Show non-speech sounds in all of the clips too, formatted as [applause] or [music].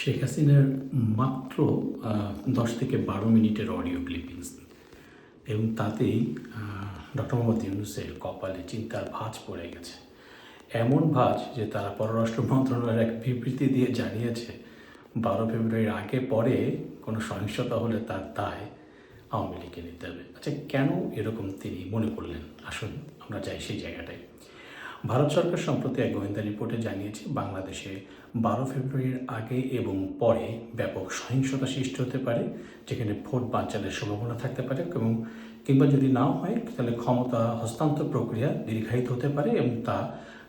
শেখ হাসিনার মাত্র দশ থেকে বারো মিনিটের অডিও ক্লিপিংস এবং তাতেই ডক্টর মোহাম্মদ ইউনুসের কপালে চিন্তার ভাঁজ পড়ে গেছে। এমন ভাঁজ যে তারা পররাষ্ট্র মন্ত্রণালয়ের এক বিবৃতি দিয়ে জানিয়েছে, বারো ফেব্রুয়ারির আগে পরে কোনো সহিংসতা হলে তার দায় আওয়ামী লীগকে নিতে হবে। আচ্ছা কেন এরকম তিনি মনে করলেন? আসুন, আমরা যাই সেই জায়গাটায়। ভারত সরকার সম্প্রতি এক গোয়েন্দা রিপোর্টে জানিয়েছে, বাংলাদেশে বারো ফেব্রুয়ারির আগে এবং পরে ব্যাপক সহিংসতা সৃষ্টি হতে পারে, যেখানে ভোট বানচালের সম্ভাবনা থাকতে পারে এবং কিংবা যদি নাও হয়, তাহলে ক্ষমতা হস্তান্তর প্রক্রিয়া দীর্ঘায়িত হতে পারে এবং তা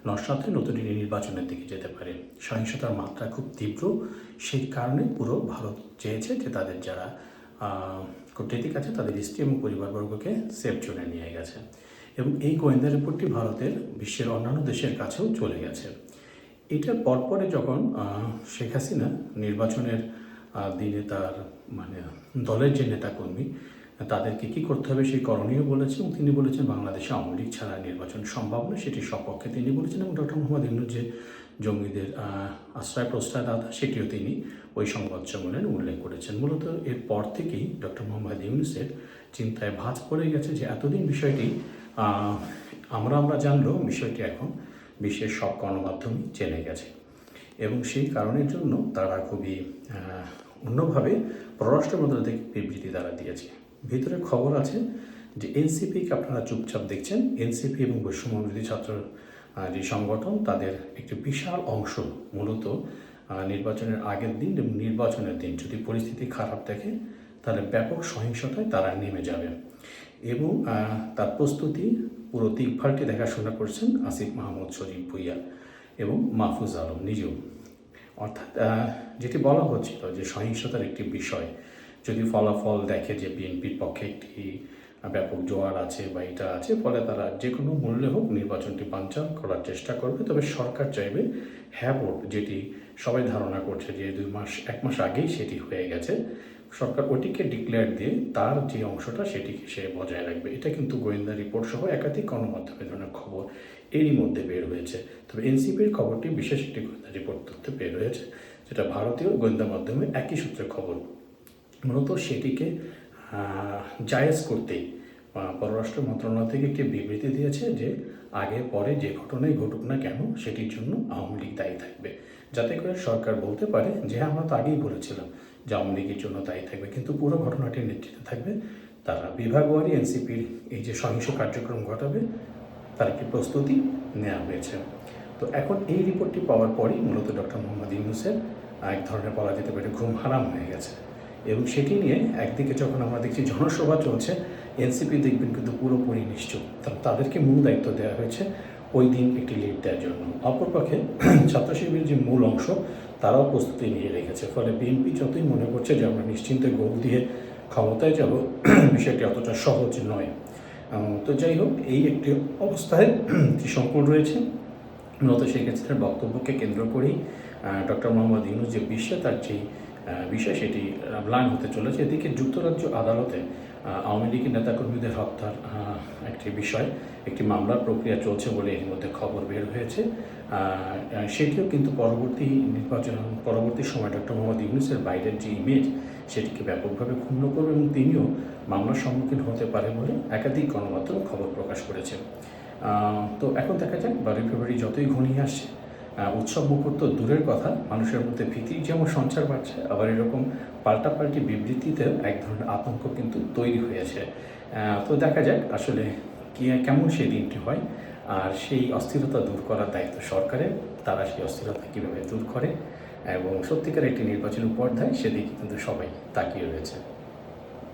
নস্বাতে নতুন নির্বাচনের দিকে যেতে পারে। সহিংসতার মাত্রা খুব তীব্র সেই কারণে পুরো ভারত চেয়েছে যে তাদের যারা কূটনীতিক আছে, তাদের স্ত্রী এবং পরিবারবর্গকে সেফ জোনে নিয়ে গেছে। এবং এই গোয়েন্দা রিপোর্টটি ভারতের বিশ্বের অন্যান্য দেশের কাছেও চলে গেছে। এটার পরপরে যখন শেখ হাসিনা নির্বাচনের দিনে তার মানে দলের যে নেতাকর্মী, তাদেরকে কী করতে হবে সেই করণীয় বলেছে এবং তিনি বলেছেন বাংলাদেশে আওয়ামী লীগ ছাড়া নির্বাচন সম্ভব নয়। সেটির সপক্ষে তিনি বলেছেন এবং ডক্টর মোহাম্মদ ইউনুস যে জঙ্গিদের আশ্রয় প্রশ্রয়দাতা সেটিও তিনি ওই সংবাদ সম্মেলনে উল্লেখ করেছেন। মূলত এর পর থেকেই ডক্টর মোহাম্মদ ইউনুসের চিন্তায় ভাঁজ পড়ে গেছে যে এতদিন বিষয়টি আমরা আমরা জানলেও বিষয়টি এখন বিশ্বের সব গণমাধ্যম জেনে গেছে। এবং সেই কারণের জন্য তারা খুবই অন্যভাবে পররাষ্ট্র মন্ত্রণালয় বিবৃতি তারা দিয়েছে। ভিতরে খবর আছে যে এনসিপিকে আপনারা চুপচাপ দেখছেন। এনসিপি এবং বৈষম্যবিরোধী ছাত্র যে সংগঠন, তাদের একটি বিশাল অংশ মূলত নির্বাচনের আগের দিন এবং নির্বাচনের দিন। যদি পরিস্থিতি খারাপ দেখে তাহলে ব্যাপক সহিংসতায় তারা নেমে যাবে। এবং তার প্রস্তুতি পুরো দিকভালটি দেখাশোনা করছেন আসিফ মাহমুদ শরীফ ভুইয়া এবং মাহফুজ আলম নিজেও। অর্থাৎ যেটি বলা হচ্ছিল যে সহিংসতার একটি বিষয়, যদি ফলাফল দেখে যে বিএনপির পক্ষে একটি ব্যাপক জোয়ার আছে বা এটা আছে, ফলে তারা যে কোনো মূল্যে হোক নির্বাচনটি বাঞ্চাল করার চেষ্টা করবে। তবে সরকার চাইবে হ্যাঁ যেটি সবাই ধারণা করছে যে দুই মাস, এক মাস আগেই সেটি হয়ে গেছে। সরকার ওটিকে ডিক্লেয়ার দিয়ে তার যে অংশটা সেটিকে সে বজায় রাখবে। এটা কিন্তু গোয়েন্দা রিপোর্ট সহ একাধিক গণমাধ্যমে ধরনের খবর এরই মধ্যে বের হয়েছে। তবে এনসিপির খবরটি বিশেষ একটি গোয়েন্দা রিপোর্ট তথ্য বের হয়েছে, যেটা ভারতীয় গোয়েন্দা মাধ্যমে একই সূত্রে খবর। মূলত সেটিকে জায়েজ করতেই পররাষ্ট্র মন্ত্রণালয় থেকে একটি বিবৃতি দিয়েছে যে আগে পরে যে ঘটনাই ঘটুক না কেন সেটির জন্য আওয়ামী লীগ দায়ী থাকবে। যাতে করে সরকার বলতে পারে যে আমরা তো আগেই বলেছিলাম যে আওয়ামী লীগের জন্য দায়ী থাকবে। কিন্তু পুরো ঘটনাটির নেতৃত্বে থাকবে তারা। বিভাগওয়ারি এনসিপির এই যে সহিংস কার্যক্রম ঘটাবে, তার একটি প্রস্তুতি নেওয়া হয়েছে। তো এখন এই রিপোর্টটি পাওয়ার পরই মূলত ডক্টর মোহাম্মদ ইউনুসের এক ধরনের বলা যেতে পারে ঘুম হারাম হয়ে গেছে। এবং সেটি নিয়ে একদিকে যখন আমরা দেখছি জনসভা চলছে, এনসিপি দেখবেন কিন্তু পুরোপুরি নিশ্চুপ। তাদেরকে মূল দায়িত্ব দেওয়া হয়েছে ওই দিন একটি লিড দেওয়ার জন্য। অপরপক্ষে [clears throat] ছাত্র শিবিরের যে মূল অংশ তারাও প্রস্তুতি নিয়ে রেখেছে। ফলে বিএনপি যতই মনে করছে যে আমরা নিশ্চিন্তে গোল দিয়ে ক্ষমতায় যাব [clears throat] বিষয়টি অতটা সহজ নয়। তো যাই হোক এই একটি অবস্থায় [clears throat] সংকট রয়েছে। মূলত সেক্ষেত্রে বক্তব্যকে কেন্দ্র করেই ডক্টর মোহাম্মদ ইউনুস যে বিশ্বে তার যে আহ, বিষয় সেটি ম্লান হতে চলেছে। এদিকে যুক্তরাজ্য আদালতে আওয়ামী লীগের নেতাকর্মীদের হত্যার একটি বিষয়, একটি মামলার প্রক্রিয়া চলছে বলে এর মধ্যে খবর বের হয়েছে। সেটিও কিন্তু পরবর্তী নির্বাচন, পরবর্তী সময় ডক্টর মোহাম্মদ ইউনুসের বাইরের যে ইমেজ সেটিকে ব্যাপকভাবে ক্ষুণ্ণ করবে এবং তিনিও মামলার সম্মুখীন হতে পারে বলে একাধিক গণমাধ্যম খবর প্রকাশ করেছে। তো এখন দেখা যাক, বারোই ফেব্রুয়ারি যতই ঘনিয়ে আসছে উৎসব মুহূর্ত দূরের কথা, মানুষের মধ্যে ভীতির যেমন সঞ্চার বাড়ছে, আবার এরকম পাল্টাপাল্টি বিবৃতিতে এক ধরনের আতঙ্ক কিন্তু তৈরি হয়েছে। তো দেখা যাক আসলে কেমন সেই দিনটি হয়, আর সেই অস্থিরতা দূর করার দায়িত্ব সরকারের, তারা সেই অস্থিরতা কীভাবে দূর করে, এবং সত্যিকার একটি নির্বাচন উপহার দেয় সেদিকে কিন্তু সবাই তাকিয়ে রয়েছে।